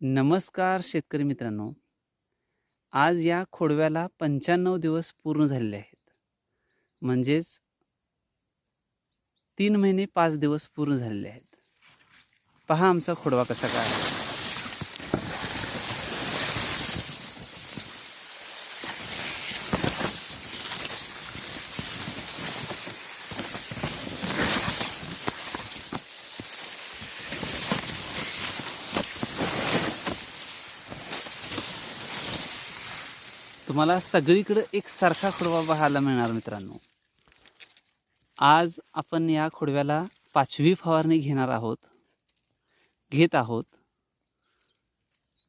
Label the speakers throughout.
Speaker 1: नमस्कार शेतकरी मित्रांनो. आज या खोडव्याला पंच्याण्णव दिवस पूर्ण झालेले आहेत. म्हणजेच तीन महिने पाच दिवस पूर्ण झालेले आहेत. पहा आमचा खोडवा कसा काय तुम्हाला सगळीकडं एक सारखा खोडवा पाहायला मिळणार मित्रांनो. आज आपण या खोडव्याला पाचवी फवारणी घेणार आहोत. घेत आहोत.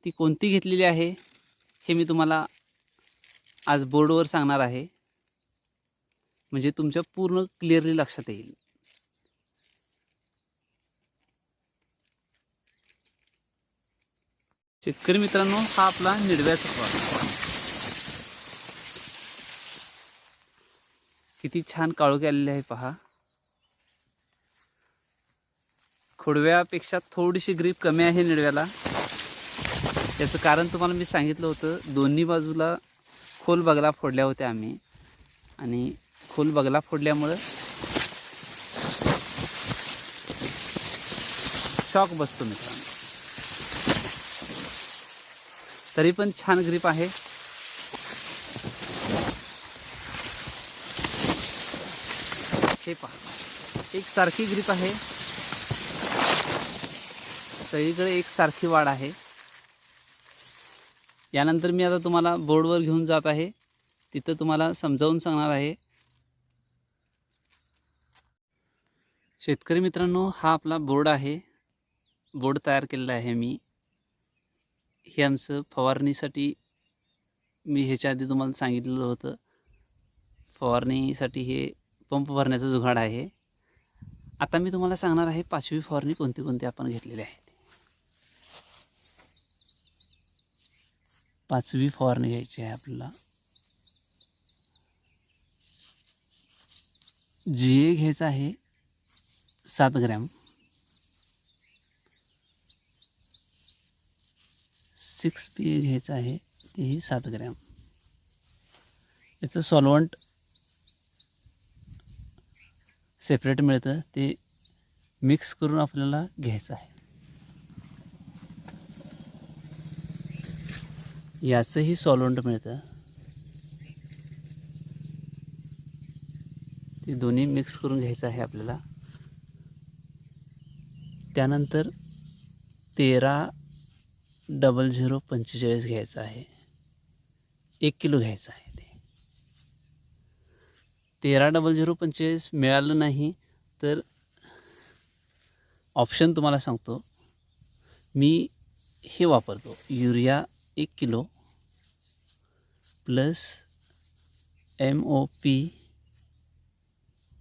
Speaker 1: ती कोणती घेतलेली आहे हे मी तुम्हाला आज बोर्डवर सांगणार आहे. म्हणजे तुमच्या पूर्ण क्लिअरली लक्षात येईल. शेतकरी मित्रांनो हा आपला निडव्याचा फवारा किती छान काळोखी आलेली आहे पहा. खोडव्यापेक्षा थोडीशी ग्रीप कमी आहे निडव्याला त्याचं कारण तुम्हाला मी सांगितलं होतं दोन्ही बाजूला खोल बगला फोडल्या होत्या आम्ही. आणि खोल बगला फोडल्यामुळं शॉक बसतो मित्रांनो. तरी पण छान ग्रीप आहे. हे पहा. एक सारखी ग्रीप आहे. सगळीकडे एक सारखी वाढ आहे. यानंतर मी आता तुम्हाला बोर्डवर घेऊन जात आहे. तिथं तुम्हाला समजावून सांगणार आहे. शेतकरी मित्रांनो हा आपला बोर्ड आहे. बोर्ड तयार केलेला आहे मी. हे आमचं फवारणीसाठी मी ह्याच्या आधी तुम्हाला सांगितलेलं होतं. फवारणीसाठी हे पंप भरण्याचा जुगाड आहे. आता मी तुम्हाला सांगणार आहे पाचवी फवारणी कोणती कोणती आपण घेतलेली आहे पाचवी फवारणी घ्यायची आहे आपल्याला. जी ए घ्यायचं आहे सात ग्रॅम. सिक्स पी ए घ्यायचं आहे तेही सात ग्रॅम. याचं सॉल्वंट सेपरेट मिळतं ते मिक्स करून आपल्याला घ्यायचं आहे. याचंही सॉल्वंट मिळतं. ते दोन्ही मिक्स करून घ्यायचं आहे आपल्याला. त्यानंतर तेरा डबल झिरो पंचेचाळीस घ्यायचं आहे. एक किलो घ्यायचं आहे. तेरा डबल झिरो पंचेचाळीस मिळालं नाही तर ऑप्शन तुम्हाला सांगतो. मी हे वापरतो. युरिया एक kilo plus M O P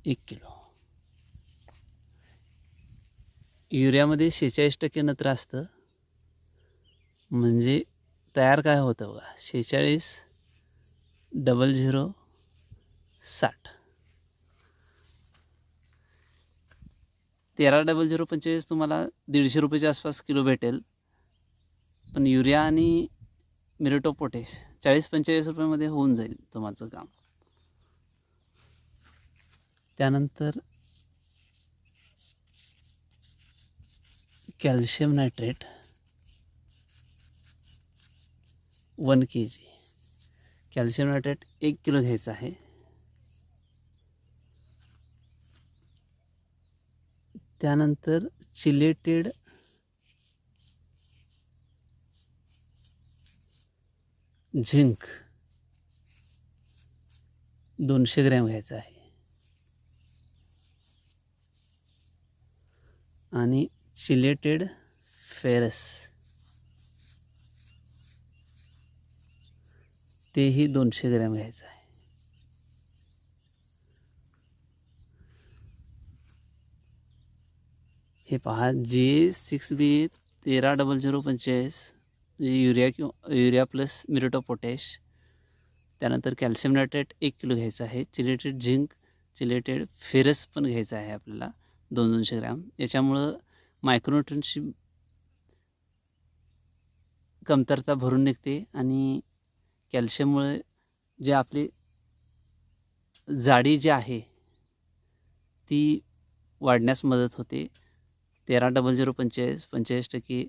Speaker 1: एक किलो. युरियामध्ये शेहेचाळीस टक्के नत्र असतं. म्हणजे तयार काय होतं बघा? शेहेचाळीस डबल झिरो साठ. तेरा डबल झिरो पंचेचाळीस तुम्हाला दीडशे रुपयाच्या आसपास किलो भेटेल. पण युरिया आणि मिरेटो पोटॅश चाळीस पंचेचाळीस रुपयामध्ये होऊन जाईल तुमचं काम. त्यानंतर calcium nitrate one K G calcium nitrate एक किलो घ्यायचं आहे. त्यानंतर चिलेटेड झिंक दोनशे ग्रॅम घ्यायचं आहे. आणि चिलेटेड फेरस. तेही दोनशे ग्रॅम घ्यायचं आहे. हे पहा जे सिक्स बी तेरा डबल झिरो पंचेचाळीस म्हणजे युरिया किंवा urea plus muriate of potash. त्यानंतर कॅल्शियम नायट्रेट एक किलो घ्यायचं आहे. चिलेटेड झिंक चिलेटेड फेरस पण घ्यायचं आहे आपल्याला. दोन दोनशे ग्रॅम. याच्यामुळं मायक्रोन्युट्रनची कमतरता भरून निघते आणि कॅल्शियममुळे जे आपली जाडी जी आहे ती वाढण्यास मदत होते. तेरा डबल झिरो पंचेचाळीस पंचेचाळीस टक्के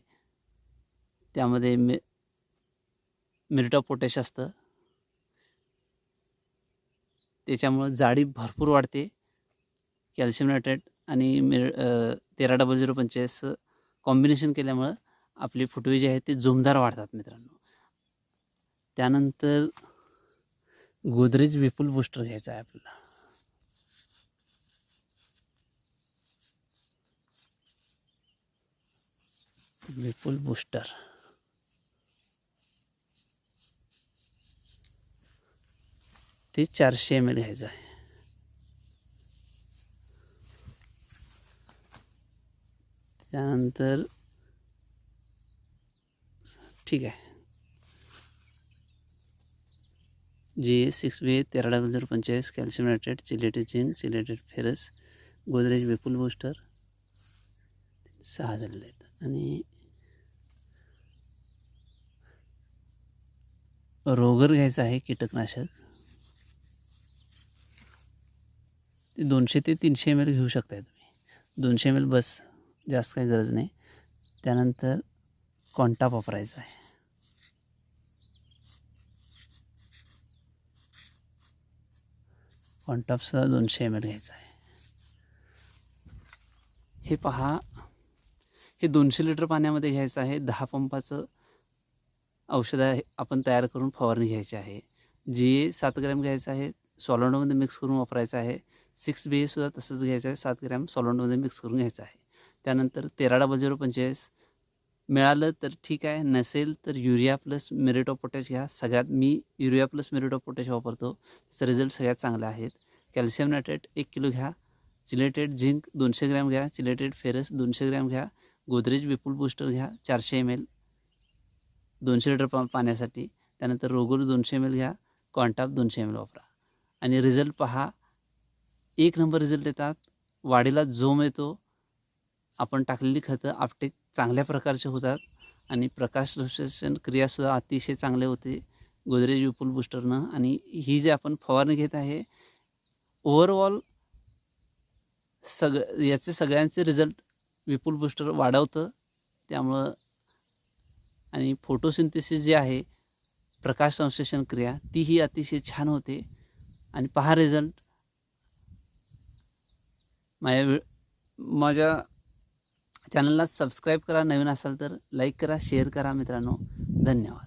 Speaker 1: त्यामध्ये मे मिरिट ऑफ पोटॅश असतं. त्याच्यामुळं जाडी भरपूर वाढते. कॅल्शियम नायट्रेट आणि मिर तेरा डबल झिरो पंचेचाळीस कॉम्बिनेशन केल्यामुळं आपली फुटवे जी आहेत ते जोमदार वाढतात मित्रांनो. त्यानंतर गोदरेज विपुल बूस्टर घ्यायचा आहे आपल्याला. विपुल बूस्टर ते चारशे एम एल घ्यायचं आहे. त्यानंतर ठीक आहे. जी सिक्स बी तेरा डबल झिरो पंचेचाळीस calcium nitrate chelated zinc chelated ferrous Godrej Vipul booster सहा झालेले आहेत. आणि रोगर घ्यायचं आहे कीटकनाशक. ते दोनशे ते तीनशे एम एल घेऊ शकताय तुम्ही. दोनशे एम एल बस जास्त काही गरज नाही. त्यानंतर कॉन्टाप वापरायचा आहे. कॉन्टापसह दोनशे एम एल घ्यायचा आहे. हे पहा हे दोनशे लिटर पाण्यामध्ये घ्यायचं आहे. दहा पंपाचं औषधं आहे आपण तयार करून फवारणी घ्यायची आहे. जी सात ग्रॅम घ्यायचं आहे सॉलंडमध्ये मिक्स करून वापरायचं आहे. सिक्स बी एसुद्धा तसंच घ्यायचं आहे सात ग्रॅम सॉलंडमध्ये मिक्स करून घ्यायचं आहे. त्यानंतर तेरा डबल झिरो पंचेचाळीस. मिळालं तर ठीक आहे नसेल तर urea plus muriate of potash घ्या. सगळ्यात मी urea plus muriate of potash वापरतो. त्याचा रिझल्ट सगळ्यात चांगले आहेत. कॅल्शियम नायट्रेट एक किलो घ्या. चिलेटेड झिंक दोनशे ग्रॅम घ्या. चिलेटेड फेरस दोनशे ग्रॅम घ्या. गोदरेज विपुल बूस्टर घ्या. चारशे एम एल. दोनशे लिटर पा पाण्यासाठी त्यानंतर रोगोल दोनशे एम एल घ्या कॉन्टाप दोनशे एम एल वापरा. आणि रिझल्ट पहा एक नंबर रिझल्ट येतात वाढीला जोम येतो आपण टाकलेली खतं आपटेक चांगल्या प्रकारचे होतात आणि प्रकाश संश्लेषण क्रियासुद्धा अतिशय चांगले होते गोदरेज विपुल बूस्टरनं आणि ही जी आपण फवारणी घेत आहे ओव्हरऑल सग याचे सगळ्यांचे रिझल्ट विपुल बूस्टर वाढवतं त्यामुळं आणि फोटोसिंथेसिस जे आहे प्रकाश संश्लेषण क्रिया तीही अतिशय छान होते. आणि पहा रिझल्ट माझ्या माझ्या चॅनलला सबस्क्राईब करा नवीन असाल तर लाईक करा शेअर करा मित्रांनो. धन्यवाद.